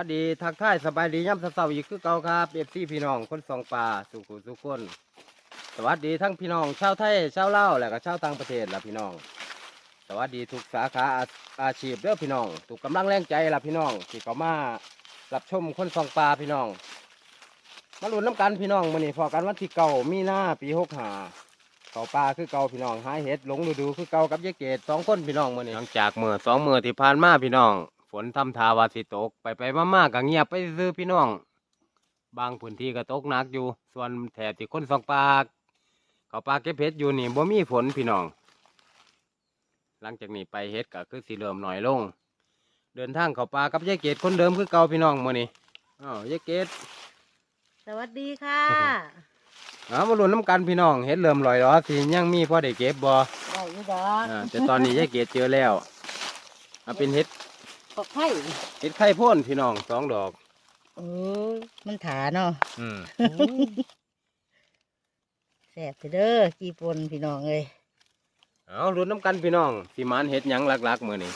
วัสดีทักทายสบายดีย่ำเสาๆอีกคือเก่าครับเอฟซีพี่น้องคนสองป่าสุขุสุขคนสวัสดีทั้งพี่น้องชาวไทยชาวเล่าวและก็ชาวต่างประเทศล่ะพี่น้อง สวัสดีทุกสาขาอาอาชีพเด้อพี่น้องทุกกำลังแรงใจล่ะพี่น้องที่เขามารับชมคนสองป่าพี่น้อง มาลุ้นน้ำกันพี่น้องมื้อนี้พอกันวันที่เก่ามีหน้าปีหกหาเขาป่าคือเก่าพี่น้องหาเห็ดหลงฤดูคือเก่ากับยายเกดสองคนพี่น้องมื้อนี้หลังจากเมื่อสองเมื่อที่ผ่านมาพี่น้อง ฝนทำทาวาสิตก ไปไปๆมาๆก็เงียบไปซื้อๆพี่น้อง บางพื้นที่ก็ตกหนักอยู่ ส่วนแถบที่คนสองปาก เขาปลาเก็บเห็ดอยู่นี่บ่มีฝนพี่น้อง หลังจากนี้ไปเห็ดก็คือสีเริ่มหน่อยลง เดินทางเขาปลากับยายเกดคนเดิมคือเก่าพี่น้องมื้อนี้อ้าวยายเกดสวัสดีค่ะเอามาลุ้นน้ำกันพี่น้องเห็ดเริ่มลอยล้อสิยังมีพอได้เก็บบ่ได้อยี่ดอก อ่าแต่ตอนนี้ยายเกดเจอแล้วเอาเป็นเห็ด ปกไข่เห็ดไข่พ่นพี่น้องสองดอกเออมันถาเนาะอืมแสบไปเด้อกีปนพี่น้องเอ้ยเอาลุ้นน้ำกันพี่น้องสิหมานเห็ดหยังหลักๆมื้อนี้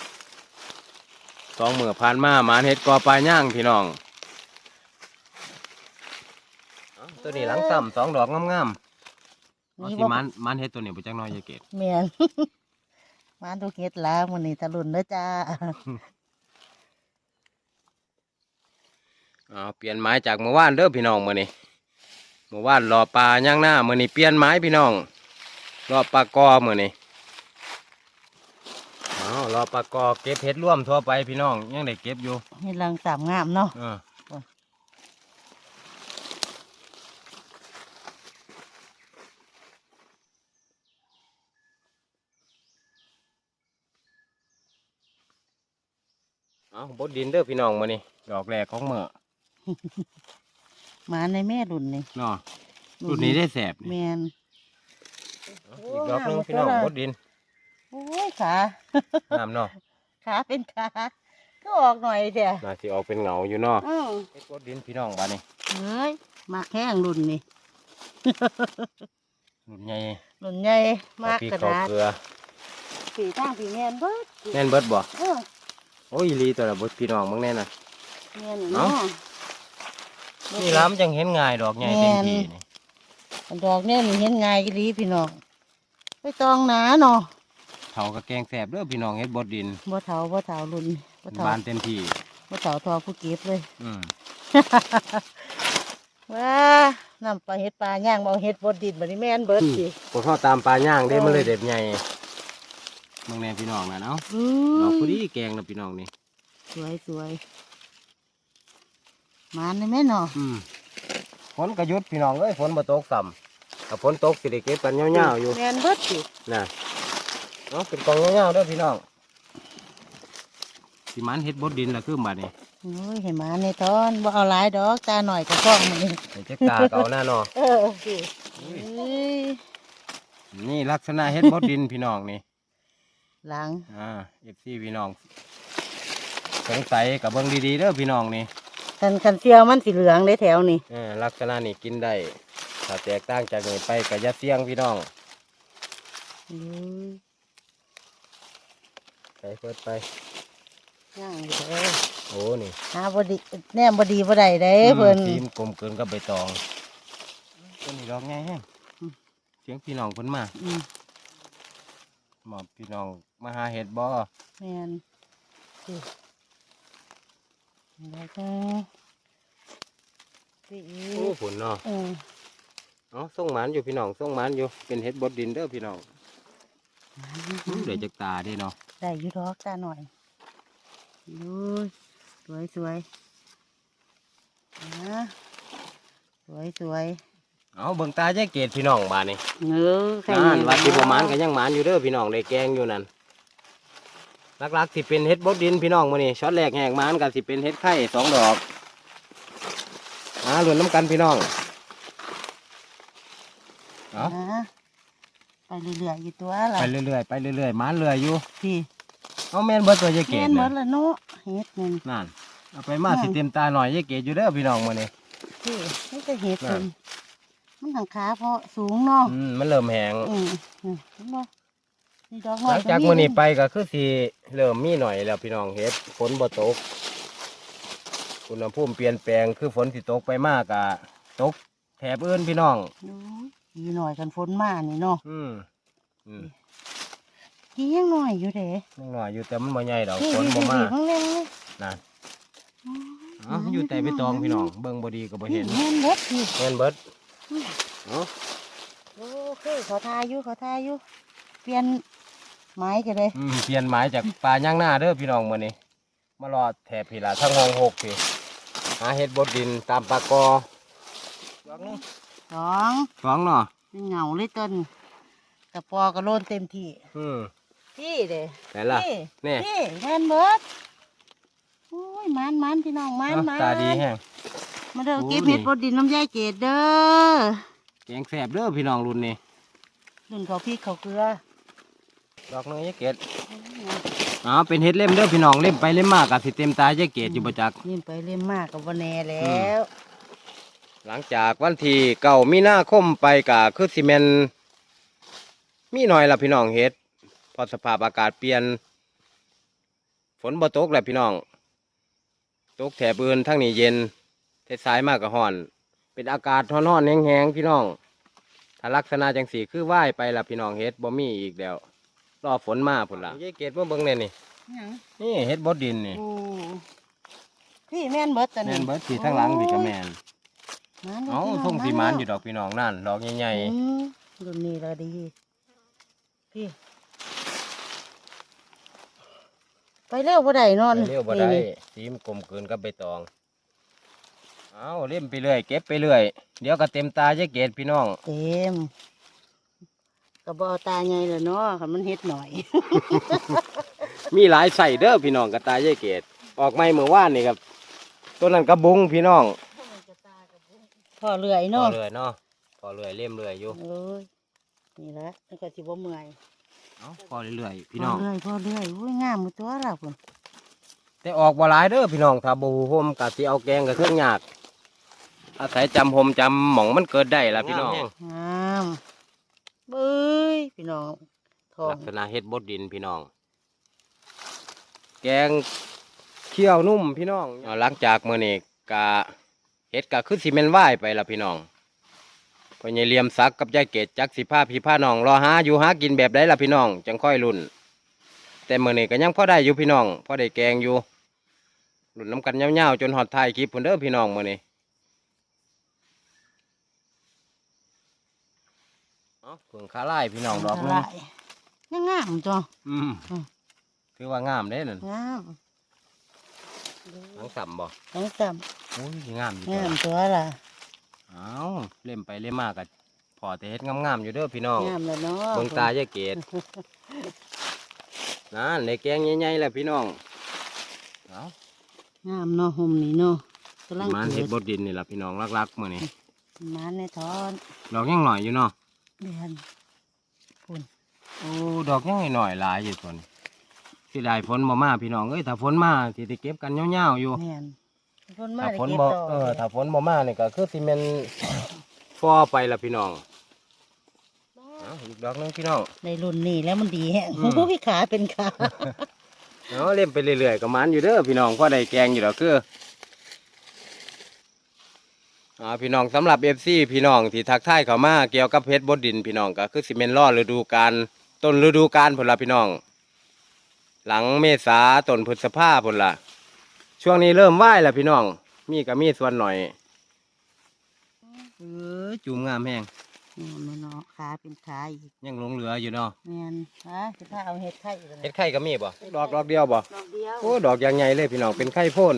สองมื้อผ่านมาหมานเห็ดกอปลาย่างพี่น้องเอาตัวนี้หลังซ้ำสองดอกงามๆเอาสิหมานหมานเห็ดตัวนี้ไปจักหน้อยยายเกดเมียนมาดูเกตแล้วมันนี่ตะลุนเด้อจ้า เอาเปลี่ยนไม้จากเมื่อวานเด้อพี่น้องมื้อนี้เมื่อวานรอปลาย่างหน้ามื้อนี้เปลี่ยนไม้พี่น้องรอปลากอมื้อนี้เอารอปลากอเก็บเห็ดร่วมทั่วไปพี่น้องยังได้เก็บอยู่ให้ลังสามงามเนาะเออโอ้ยเอาบดดินเด้อพี่น้องมื้อนี้ดอกแรกของเมื่อ มาในแม่รุ่นนี่เนาะรุ่นนี้ได้แสบนี่เมียนเอาอีกดอกหนึงพี่น้องบดดินโอ้ยขาน้ำเนาะขาเป็นขาก็ออกหน่อยเถอะน่าสิออกเป็นเหงาอยู่เนาะอือเฮ็ดบดดินพี่น้องบัดนี้เฮ้ยมากแห้งรุ่นนี่รุ่นใหญ่รุ่นใหญ่มากพริกระเข้าดาษเกลือสีตั้งสีเมียนเบิดแม่นเบิดบ่เออโอ้ยอีหลีตัวละบดพี่น้องมึงแน่น่ะเมียนอยู่เอ้าเนาะ นี่ล้ำจังเห็นง่ายดอกใหญ่เต็มที่นี่อันดอกเนี่ยนี่เห็นง่ายกี่ลีพี่น้องไปตองหนาเนาะเถากับแกงแสบเด้อพี่น้องเฮ็ดบดดินบ่เถาบ่เถารุ่นบ่เถาบานเต็มที่บ่เถาทอผู้เก็บเลย อืมว้านำปลาเห็ดปลาย่างบ่เห็ดบดดินบัดนี้แม่นเบิดสิพวกเขาตามปลาย่างเด้เออมันเลยเด็ดใหญ่มึงแน่พี่น้องนะเนาะอืดอกมพอดีแกงนะพี่น้องนี่สวยสวย มานได้แม่เนาะอืมฝนกระยุดพี่น้องเอ้ยฝนมาตกซ้ำถ้าฝนตกสิได้เก็บกันยาวๆอยู่แม่นเบิดสิน่ะเนาะเป็นกองยาวๆเด้อพี่น้องสิมันเฮ็ดบดดินละคือบัดนี้โอ้ยให้หมาในตอนบ่เอาหลายดอกตาหน่อยก็ฟ้องมันนี่เดี๋ยวจะกาเก่าหน้าเนาะเออสิเอ้ยนี่ลักษณะเฮ็ดบดดินพี่น้องนี่หลังอ่าเอฟซีพี่น้องสงสัยกับเบิ่งดีๆเด้อพี่น้องนี่ คันคันเสียวมันสีเหลืองได้แถวนี่เออลักษณะนี่กินได้ถ้าแตกต่างจากนี้ไปก็อย่าเสี่ยงพี่น้องอืมไปเปิดไป ย่างอยู่เด้อโอ้นี่หาบดีแนมบดีบ่ได้เด้เพิ่น ทีมกลมเกินกับใบตองต้นนี้ดอกไงแฮงอืม เสียงพี่น้องเพิ่นมาอืมหมอบพี่น้องมาหาเห็ดบ่แม่นสิ แล้วก็สิอีโอ้ผุนเนาะเออเอ๋อส่งหมานอยู่พี่น้องส่งหมานอยู่เป็นเห็ดบดดินเด้อพี่น้องอื้อเดี๋ยวจะตาเด้เนาะได้อยู่ดอกตาหน่อยดูสวยสวยนะสวยสวยเอาเบิ่งตาใจเกตพี่น้องบาดนี้เออใครนั่นเนี่ยว่าสิบ่หมานก็ยังหมานอยู่เด้อพี่น้องได้แกงอยู่นั่นห ลักๆสิเป็นเห็ดบดดินพี่น้องมื้อนี้ช็อตแรกแหกหมานก็สิเป็นเห็ดไข่สองดอกอ่าลุ้นน้ำกันพี่น้องเอานะไปเรื่อยๆอยู่ตัวล่ะไปเรื่อยๆไปเรื่อยๆหมานเรื่อยอยู่พี่เอาแม่นเบิดตัวยายเกแม่ตนหมน่ะดละเนาะเฮ็ดนั่นนั่นเอาไปมาสิเต็มตาหน่อยยายเกตอยู่เด้อพี่น้องมื้อนี้พี่นี่ก็เฮ็ดนั่เพิ่นนมันทางขาเพราะสูงเนาะอืมมันเริ่มแห้งอืมอืมเห็นบ่นี่ดอก หน้อยลังจากมื้อนี้ไปก็คือสิเริ่มมีหน่อยแล้วพี่น้องเฮ็ดฝนบ่ตกฝอุณหภูมิเปลี่ยนแปลงคือฝนสิตกไปมากอะตกแถบอื่นพี่น้องดูดีหน่อยกันฝนมานี่เนาะอืมอืมดียังหน่อยอยู่เด้นิดหน่อยอยู่แต่มันบ่ใหญ่ดอกพี่ฝนพี่บ่พี่มาข้างเล่นเลยนั่นอ๋ออยู่แต่ไปตองพี่น้องเบิ่งบ่ดีก็บ่เห็นแม่นเล็ดพี่เห็นเบิดเนาะโอเคเขาทาอยู่เขาทาอยู่เปลี่ยน ไม้กันเลยอืมเปลี่ยนหมายจากปลาย่างหน้าเด้อพี่น้องมื้อนี้มารอแถบพี่ล่ะทั้งห้องหกพี่หาเฮ็ดบดดินตามปากกอดอกหนึงสองสองเนาะเหงาเลยต้นกระปอก็โลนเต็มที่อืมพี่เด้ไหนล่ะพี่นี่พี่แมนเบิร์ดโอ้ยมันมันพี่น้องมันเอ้ามันตาดีแฮงมาเด้อโอ้เก็บนี่เห็ดบดดินน้ำยายเกดเด้อแกงแซ่บเด้อพี่น้องรุ่นนี้รุ่นเขาพี่เขาเกลือ ดอกหนึงยายเกดอ๋อเป็นเฮ็ดเล่มเด้อพี่น้องเล่มไปเล่มมากก็สิเต็มตายายเกดอยู่บ่จักเล่นไปเล่นมากกับวันแน่แล้ว หลังจากวันที่เก่ามีนาคมไปกะคือซีเมนมีหน่อยละพี่น้องเฮ็ดเพอสภาพอากาศเปลี่ยน ฝนบ่ตกแหละพี่น้องตกแถบอื่นทั้งนี้เย็นเทศสายมากกับห่อน เป็นอากาศร้อนๆแห้งๆพี่น้องถ้าลักษณะจังสีคือว่ายไปละพี่น้องเฮ็ดบ่มีอีกแล้ว รอฝนมาพุ่นละยายเกดมาเบิ่งแน่นี่หยังนี่เฮ็ดบดดินนี่โอ้พี่แม่นเบิร์ดตอนแม่นี้นเบิดสีทั้งหลังพี่กับแม่นมันเอ้าพี่น้ส่งสีมันอยู่แล้วดอกพี่น้องนั่นดอกใหญ่อืมรุ่นนี้ละดี พี่ ไปเร็วบ่ได้นอนๆเรียวบ่ได้นี่สีมนกลมเกินกับใบตองเอาเล่มไปเรื่อยเก็บไปเรื่อยเดี๋ยวก็เต็มตายายเกดพี่น้อง เต็ม กระบอตาใหญ่เลยเนาะคันมันเฮ็ดหน่อย มีหลายใส่เด้อพี่น้องกระตายายเกดออกไม่เมื่อวานนี่ครับต้นนั้นกระบุงพี่น้องพอเลื่อยพอเนาะเรื่อยเนาะพอเรื่อยเล่มเรื่อยอยู่เอ้ยนี่แหละมันก็สิบ่เมื่อยเอาพอเรื่อยๆพี่น้อง พอเลื่อยพอเลื่อยอุ้ยงามมือตัวละพุ่นแต่ออกบ่หลายเด้อพี่น้องถ้าบ่ฮู้โฮมกะสิเอาแกงกับเครื่องยาก อาศัยจำโฮมจำหม่องมันเกิดได้ล่ะพี่น้องงาม เบ้ยพี่น้องทองลักษณะเฮ็ดบดดินพี่น้อง แกงเคี่ยวนุ่มพี่น้องเอาหลังจากมื้อนี้กะเฮ็ดกะคือสิแม่นว่ายไปล่ะพี่น้องพ่อใหญ่เหลี่ยมซักกับยายเกดจักสิพาพี่พาน้องรอหาอยู่หากินแบบใดล่ะพี่น้อง จังค่อยรุ่น แต่มื้อนี้ก็ยังพอได้อยู่พี่น้องพอได้แกงอยู่รุ่นน้ำกันยาวๆจนฮอดท้ายคลิปพุ่นเด้อพี่น้องมื้อนี้ เอ้าเพิ่งขาลายพี่น้องดอกหนึงละลายยังงามจ้ะอืมอืมคือว่างามเด้นั่นงามหลังสัมบ่ต้องจอุ้ยงามอยู่ำตัวงามตัวล่ะอ้าวเล่มไปเล่มมากกะพอแต่เฮ็ดงามๆอยู่เด้อพี่น้องงามแล้วเนาะเบิ่งตายายเกดนั่นในแกงใหญ่ๆแหละพี่น้องเอางามเนาะห่มนี่เนาะกำลังมันเกิเฮ็ดดบดดินนี่ล่ะพี่น้องรักๆมื้อนี้มันในทอนดอกยังหน่อยอยู่เนาะ เดือนพุ่นโอ้ดอกยังหน่อยๆหลายอยู่ตัวนี้สิได้ฝนบ่มาพี่น้องเอ้ยถ้าฝนมาสิได้เก็บกันยาวๆอยู่แม่นฝนมาถ้าได้ฝนเก็บบ่ต่อเออถ้าฝนบ่มานี่ก็คือสิแม่นฟอไปละพี่น้องเอาอีกดอกหนึงพี่น้อง ในรุ่นนี้แล้วมันดีแฮะอืมโอ้ยขาเป็นขาเอาเล่มไปเรื่อยๆก็มันอยู่เด้อพี่น้องพอได้แกงอยู่ดอกคือ อ่าพี่น้องสำหรับเอฟซีพี่น้องที่ทักทายเข้ามาเกี่ยวกับเพชรบดดินพี่น้องก็คือสิเมนล่อฤดูกาลต้นฤดูกาลพุ่นละพี่น้อง หลังเมษาต้นพฤษภาพุ่นละช่วงนี้เริ่มไหว้แล้วพี่น้อง มีก็มีส่วนหน่อยเออจุ่มงามแห้งนี่มันเนาะขาเป็นขาอีกยังหลงเหลืออยู่เนาะแม่นฮะสิพาเอาเห็ดไข่อีกแล้วเฮ็นะดไข่ก็มีบ่ดอกดอกเดียวบ่ดอกเดียวโอ้ดอกอย่างใหญ่เลยพี่น้องเป็นไข่โพ่น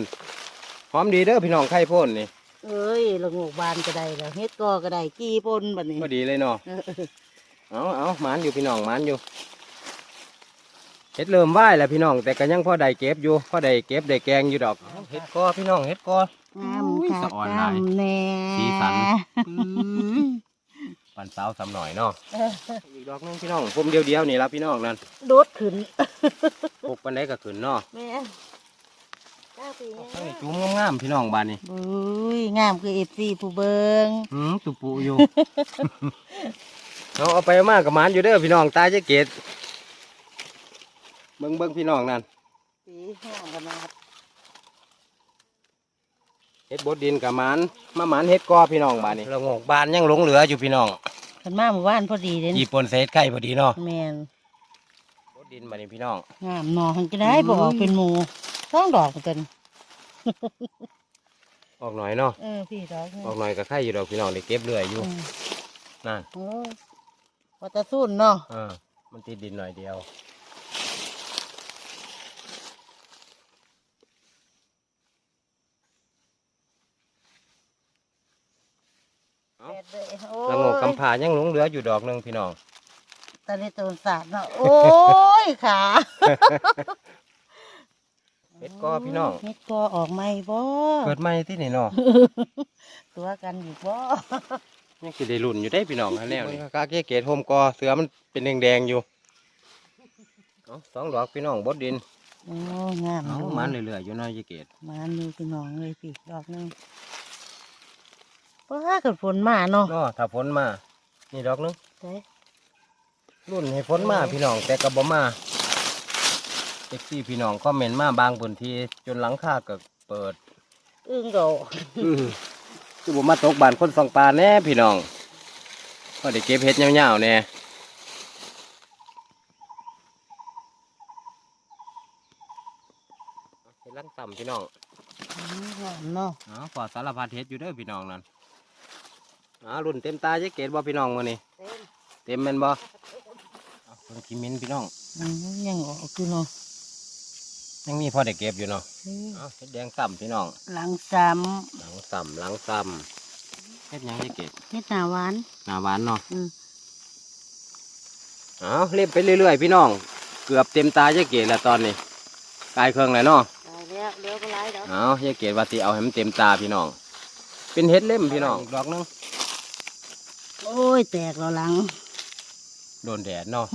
หอมดีเด้อพี่น้องไข่โพ่นนี่ เอ้ยละโงกบานก็ได้แล้วเฮ็ดกอก็ได้กี้ปนบัดนี้ก็ดีเลยเนาะเออเอาเอาหมานอยู่พี่น้องหมานอยู่เฮ็ดเริ่มไหว้แล้วพี่น้อง แต่ก็ยังพอได้เก็บอยู่พอได้เก็บได้แกงอยู่ดอกเอาเฮ็ดกอพี่น้องเฮ็ดกองามอุ้ยค่ะสะอ่อนหลายงามแน่สีสันปันสาวสำหน่อยเนาะเอออีกดอกหนึงพี่น้องผมเดียวเดียวๆนี่ละพี่น้องนั่นโดดขึ้นปลูกปันไดก็ขึ้นเนาะ แม่เจ้าปีทั้งนี้นี้จุ้มงามๆพี่น้องบ้านนี้บุ้ยงามคือเอฟซีผู้เบิงหืมตุปูอยู่ เอาเอาไปเอามากกับหมานอยู่เด้อพี่น้องตายจะเกตเบิ่งเบิ่งพี่น้องนั่นสีงามขนาดเฮ็ดบดดินกับหมันมาหมันเฮ็ดกอพี่น้องบ้านนี้ละโงกบานยังหลงเหลืออยู่พี่น้องขันมาหมู่บ้านพอดีเด่นญี่ปุ่นเศษไข่พอดีเนาะแมนบดดินบ้านนี้พี่น้องงามหนอหันก็ได้อืมบอกเป็นหมู ต้องดอกเหมือนกันออกหน่อยเนาะ เออพี่ดอกนี่ออกหน่อยก็ไข่อยู่ดอกพี่น้องได้เก็บเรื่อยอยู่อืมนั่นโอ้ยวัตสุ่นเนาะเออมันติดดินหน่อยเดียวเอ้าแปดเลยโอ้ละโงกยกำผายังหลงเหลืออยู่ดอกหนึงพี่น้องตอนนี้ตูนสาดเนาะ โอ้ยขาเฮ็ดกอพี่น้องเฮ็ดกอออกไหมบ่เกิดใหม่ที่นี่เนาะตัวกันอยู่บ่ยังสิได้รุ่นอยู่ได้พี่น้องอันแนวนี้กาเกเกตโฮมกอเสือมันเป็นแดงๆอยู่เอาสองดอกพี่น้องบดดินโอ้งามเอาอยู่มันเรื่อยๆอยู่เน้อยเกตมันอยู่พี่น้องเลยพี่ดอกหนึงว้าเกิดฝนมาเนาะเนาะถ้าฝนมา นี่ดอกหนึงใช่รุ่นให้ฝนมาพี่น้องแต่ก็บ่มาเอ็กซี่พี่น้องคอมเมนต์มาบางพื้นที่จนหลังคาก็เปิด อึ้งโดคือผมมาตกบ้านคนสองปลาแน่พี่น้องก็ได้เก็บเห็ดยาวๆแน่เห็ดลังต่ำพี่น้องอืมงามเนาะอ๋อปลอดสารพัดเห็ดอยู่เด้อพี่น้องนั่นอ๋อรุ่นเต็มตาเจ๊เกตบ่พี่น้องมื้อนี้เต็มเต็มแม่นบ่เอาเพิ่นกินมินพี่น้องอืมยังออกอยู่เนาะ ยังมีพอได้เก็บอยู่เนาะเฮ้ยเอาเห็ดแดงต่ำพี่น้อง หลังซ้หลังต่ำหลังต่ำเห็ดหยังเจ๊เกตำเฮ็ดหน้าหวาน หน้าหวานเนาะอืม เอาเล่มไปเรื่อยๆพี่น้อง เกือบเต็มตาเจ๊เกตแล้วตอนนี้กลายเครื่องแล้วเนาะได้แล้วเหลือบ่หลายดอกเอาเจ๊เกตว่าสิเอาให้มันเต็มตาพี่น้อง เป็นเห็ดเล่มพี่น้องดอกหนึงโอ้ย แตกแล้วหลังโดนแดดเนาะ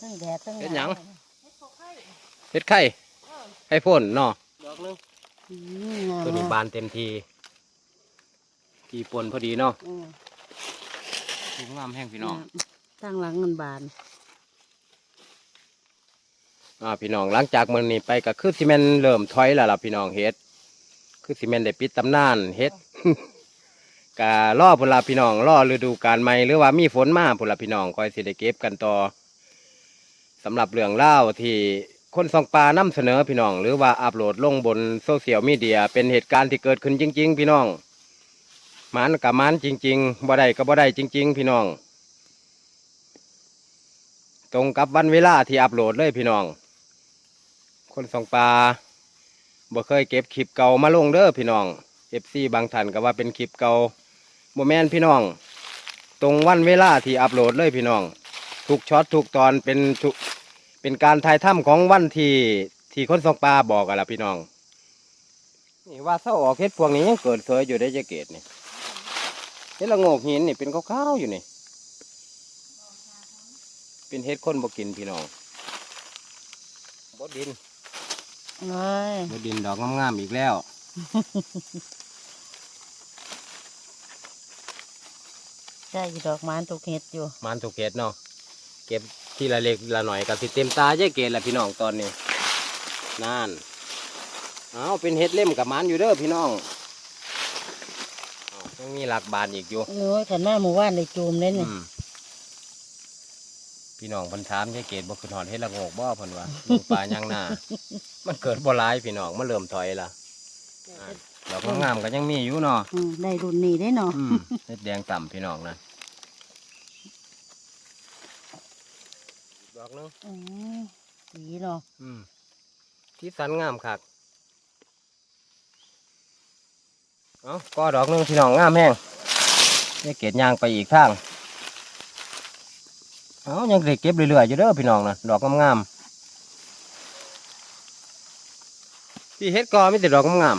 ทั้งแดดทั้งเฮ็ดหยังเห็ดไข่ ไข่พ่นเนาะดอกหนึงอืมงามตัวนี้เนาะบานเต็มที ทีปนพอดีเนาะอืมสูงงามแห้งพี่น้องตั้งหลังเงินบานอ่าพี่น้องหลังจากมื้อนี้ไปก็คือซีเมนเริ่มถอยแล้วล่ะพี่น้องเฮ็ด คือซีเมนได้ปิดตำนานเฮ็ดกะล่อพุ่นละพี่น้องล่อฤดูกาลใหม่หรือว่ามีฝนมาพุ่นละพี่น้องคอยสิได้เก็บกันต่อสำหรับเรื่องเล่าวที่ คนสองปลานำเสนอพี่น้อง หรือว่าอัปโหลดลงบนโซเชียลมีเดียเป็นเหตุการณ์ที่เกิดขึ้นจริง ๆ พี่น้องหมันกับมันจริง ๆบ่ได้ก็บ่ได้จริง ๆ พี่น้อง ตรงกับวันเวลาที่อัปโหลดเลยพี่น้อง คนสองปลาบ่เคยเก็บคลิปเก่ามาลงเด้อพี่น้องเอฟซีบางท่านก็ว่าเป็นคลิปเก่าโมแมนพี่น้อง ตรงวันเวลาที่อัปโหลดเลยพี่น้องทุกช็อตทุกตอนเป็นทุก เป็นการถ่ายถ้ำของวันที่ที่คนสองปลาบอกกันละพี่น้อง นี่ว่าเศร้าออกเฮ็ดพวกนี้ยังเกิดเสยอยู่ได้จะเกตนี่เฮ็ดละโงกหินนี่เป็นขาวๆอยู่นี่ เป็นเฮ็ดคนบ่กินพี่น้องบดดินเอ้ยบดดินดอกงามๆอีกแล้วใช่อยู่ดอกไม้ตุกเห็ดอยู่มันถูกเก็ดเนาะเก็บ ทีละเล็กละหน่อยกับสิเต็มตาเจ๊เกตแหละพี่น้องตอนนี้นั่นเอาเป็นเฮ็ดเล่มกับมันอยู่เด้อพี่น้องอ้าวยังมีหลักบานอีกอยู่โอ้ยขันมาหมู่บ้านได้จูมเลยอืนี่มพี่น้องเพันถามเจ๊เกตบ่ขึ้นหอดเฮ็ดละโงกบ่เพิ่นว่าลงป่ายังหน้า มันเกิดบ่หลายพี่น้องมันเริ่มถอยละอ่าดอกงามๆก็ยังมีอยู่เนาะอืมได้รุ่นนี้ได้เนาะอืมเฮ็ดแดงต่ำพี่น้องนะดอกห นึงอืมสีเนาะอืมที่สันงามคักเอาก็ดอกหนึงพี่น้องงามแห้งได้เก็บยางไปอีกทางเอายังได้เก็บเรื่อยๆอยู่เด้อพี่น้องนะดอกงามๆที่เฮ็ดกอมีแต่ดอกงาม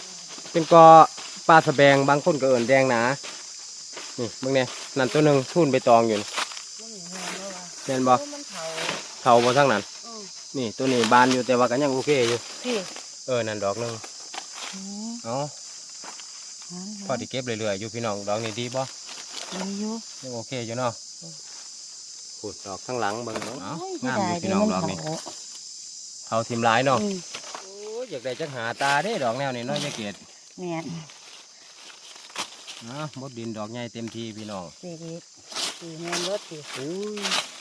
ๆเป็นกอปลาสะแบงบางคนก็เอิ่นแดงหนานี่เบิ่งเนี่ยนั่นตัวหนึ่งทุ่นไปตองอยู่นี่แม่นบ่มัน เผาเท่าบ่ทั้งนั้น อืมนี่ตัวนี้บานอยู่แต่ว่าก็ยังโอเคอยู่ พี่เออ นั่นดอกหนึงอืมเอาพอไดีเก็บเรื่อยๆอยู่พี่น้องดอกนี้ดีป่ะมีอยู่ ยังโอเคอยู่เนาะขุดดอกข้างหลังเบิ่งเนาะเอาโอ้ยงามอยู่เสีพี่ยน้องดายดอกเด้นี้มันเผาทิมหลายเผาเนาะอืมโอ้ยอยากได้จักหาตาเด้ดอกแนวนี้เนาะจะเกตแม่นนะบดดินดอกใหญ่เต็มทีพี่น้อง สี่ดีสี่แม่นรถสิอุ้ย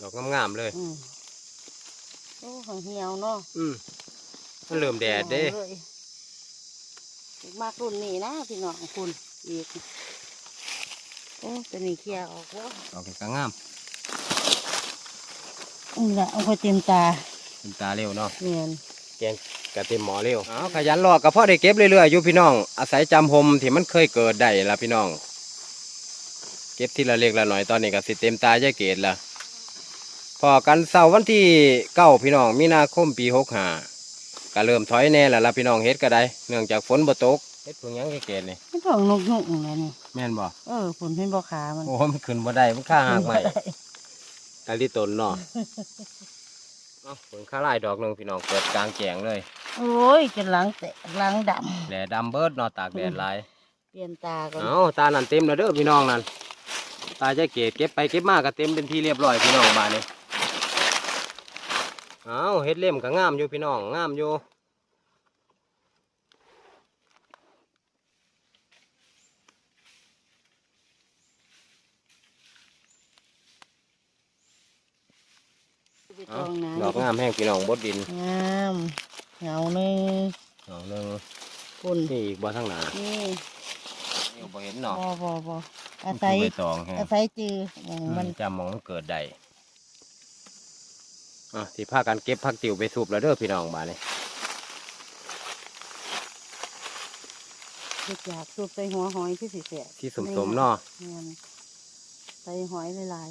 ดอก งามๆเลย อืมโอ้ของเหี่ยวเนาะอืมมันเริ่มแดดเด้โอ้ยมากรุ่นนี้นะพี่น้องคุณอีกโอ้ตัวนี้เคลียร์ออกแล้วดอกนี้ก็งามนี่แหละเอาไปเต็มตาเป็นตาเร็วเนาะ เนียนแกงกะเต็มหมอเร็วอ้าวขยันรอกับพ่อได้เก็บเรื่อยๆอยู่พี่น้อง อาศัยจำหมที่มันเคยเกิดได้ละพี่น้อง เก็บทีละเล็กละหน่อยตอนนี้ก็สิเต็มตาใจเกตละพ อกันเสาร์วันที่เก้าพี่น้องมีนาคมปีหกห้าก็เริ่มถอยแน่แล้วละพี่น้องเฮ็ดก็ได้เนื่องจากฝนบ่ตกเฮ็ดเพิ่งหยังเกตนี่ไม่ต้องนกยุ่งเลยนี่แม่นบ่เออผลเป็นบ่ขามันโอ้มันขึ้นบ่ได้มันข้าหากใหม่กะลิตนเนาะเอ้าผลข้าลายดอกหนึงพี่น้องเกิดกลางแจงเลยโอ้ยจะหลังแตกหลังดแดดดำเบิดเนาะตากแดดหลายำเปลี่ยนตาก่อนเอาตานั่นเต็มแล้วเด้อพี่น้องนั่นตาใจเกตเก็บไปเก็บมาก็เต็มเป็นที่เรียบร้อยพี่น้องบ้านนี้เอาเฮ็ดเล่มก็งามอยู่พี่น้องงามอยู่ไปเอาตองน้ำดอกงามแห้งพี่น้องบดดินงามเหงาหนึ่งดอกหนึงคุณนี่อีกบ่ทั้งหนานี่นี่บ่เห็นบเนาะอบอบออามันศัยคือใบตองแห้งอาศัยจือหม้องมัมันนจำมองมันเกิดได้ อะที่พากันเก็บผักติ๋วไปสูบแล้วเด้อพี่น้องบ้านนี้เฮ็ดอยากสูบใส่หัวหอยที่สิเสียที่สมสมๆเนาะเนียนใส่หอยหลาย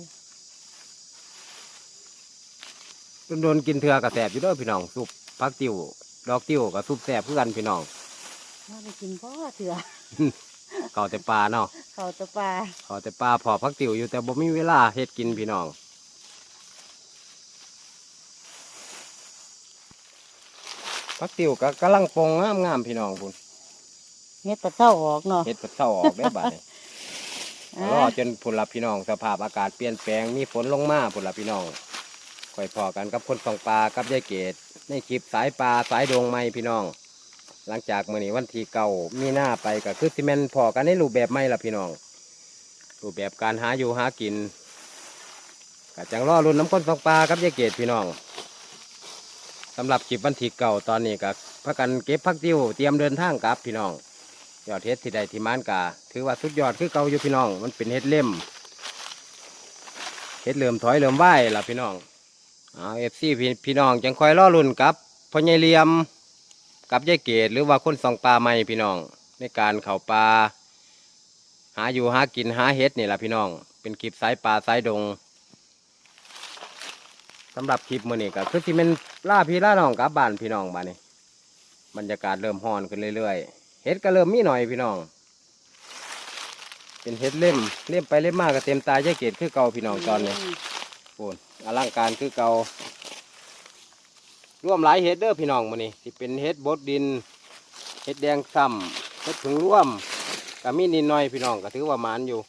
โดนๆกินเถื่อกระแสบอยู่เด้อพี่น้องสูบผักติ๋วดอกติ๋วกับสูบแสบคือกันพี่น้องๆมาไปกินพ่อเถื่อเก่าแต่ปลาเนาะเขาตะปลาขอแต่ปลาพอพักติ๋วอยู่แต่บ่มีเวลาเฮ็ดกินพี่น้อง พักติ๋วก็กำลังปงงามงามๆพี่น้องพุ่นเฮ็ดตะเต้าออกเนาะเฮ็ดก็เศร้าออกได้บัดนี้อะรอจนพุ่นละพี่น้องสภาพอากาศเปลี่ยนแปลงมีฝนลงมาพุ่นละพี่น้องค่อยพอกันกับคนสองปลากับยายเกดในคลิปสายปลาสายดงไม้พี่น้อง หลังจากมื้อนี้วันที่เก่ามีหน้าไปก็คือสิแม่นพอกันในรูปแบบใหม่ละพี่น้อง รูปแบบการหาอยู่หากินก็จังรอรุ่นน้ำก้นสองปลาครับยายเกดพี่น้อง สำหรับคลิปวันที่เก่าตอนนี้ก็พักกันเก็บพักติ้วเตรียมเดินทางกับพี่น้องยอดเฮ็ดที่ใดที่มานกาถือว่าสุดยอดคือเก่าอยู่พี่น้อง มันเป็นเฮ็ดเล่มเฮ็ดเหลื่อมถอยเหลื่อมไหวล่ะพี่น้องเอาเอฟซีพี่พี่น้องจังคอยรอรุ่นกับพ่อใหญ่เลียมกับยายเกดหรือว่าคนสองปลาใหม่พี่น้อง ในการเข่าปลาหาอยู่หากินหาเฮ็ดนี่แหละพี่น้อง เป็นคลิปสายป่าสายดง สำหรับคลิปมื้อนี้ก็คือที่เป็นล่าพี่ล่าน้องกลับบ้านพี่น้องบ้านนี้บรรยากาศเริ่มฮ้อนขึ้นเรื่อยๆเฮ็ดก็เริ่มมีหน่อยพี่น้อง เป็นเฮ็ดเล่มเล่มไปเล่มมากก็เต็มตาแยายเกตคือเก่าพี่น้องตอนนี้โอนอลังการคือเก่าร่วมหลายเฮ็ดเด้อพี่น้องมื้อนี้ที่เป็นเฮ็ดบดดินเฮ็ดแดงซ้ำเฮ็ดผึ่งร่วมก็มีนิดหน่อยพี่น้องก็ถือว่าหมานอยู่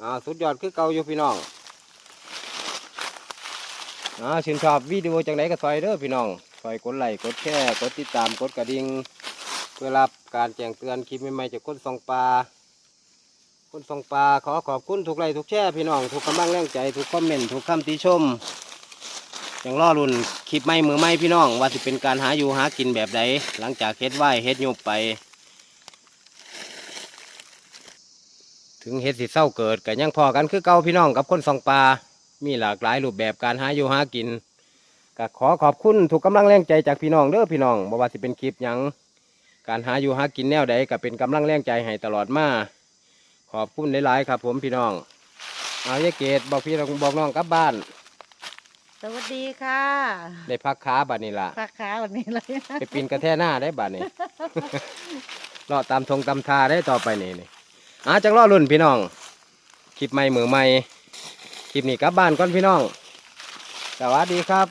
อ่าสุดยอดคือเก่าอยู่พี่น้อง่าชื่นชอบวิดีโอจังไหนก็ซอยเด้อพี่น้องซอยกดไลค์กดแชร์กดติดตามกดกระดิ่งเพื่อรับการแจ้งเตือนคลิปใหม่ๆจากคนสองปลาคนสองปลาขอขอบคุณทุกไลค์ทุกแชร์พี่น้องทุกกำลังแรงใจทุกคอมเมนต์ทุกคำติชมยังรอรุ่นคลิปใหม่มือใหม่พี่น้อง ว่าสิเป็นการหาอยู่หากินแบบใดหลังจากเฮ็ดไหวเฮ็ดโยบไป ถึงเฮ็ดสิเศร้าเกิดก็ยังพอกันคือเก่าพี่น้องกับคนสองปลา มีหลากหลายรูปแบบการหาอยู่หากินก็ขอขอบคุณถูกกำลังแรงใจจากพี่น้องเด้อพี่น้องบ่ว่าสิเป็นคลิปหยังการหาอยู่หากินแนวใดก็เป็นกำลังแรงใจให้ตลอดมาขอบคุณหลายๆครับ ผมพี่น้อง เอาเยเกตบอกพี่น้องบอกน้องกลับบ้าน สวัสดีค่ะได้พักขาบัดนี้ล่ะพักขาวันนี้เลยไปปีนกระแท่หน้าได้บัดนี้รอตามทงตามทาได้ต่อไปนี่นี่อาจังรอรุ่นพี่น้องคลิปใหม่มือใหม่ คลิปนี้กลับบ้านก่อนพี่น้อง สวัสดีครับ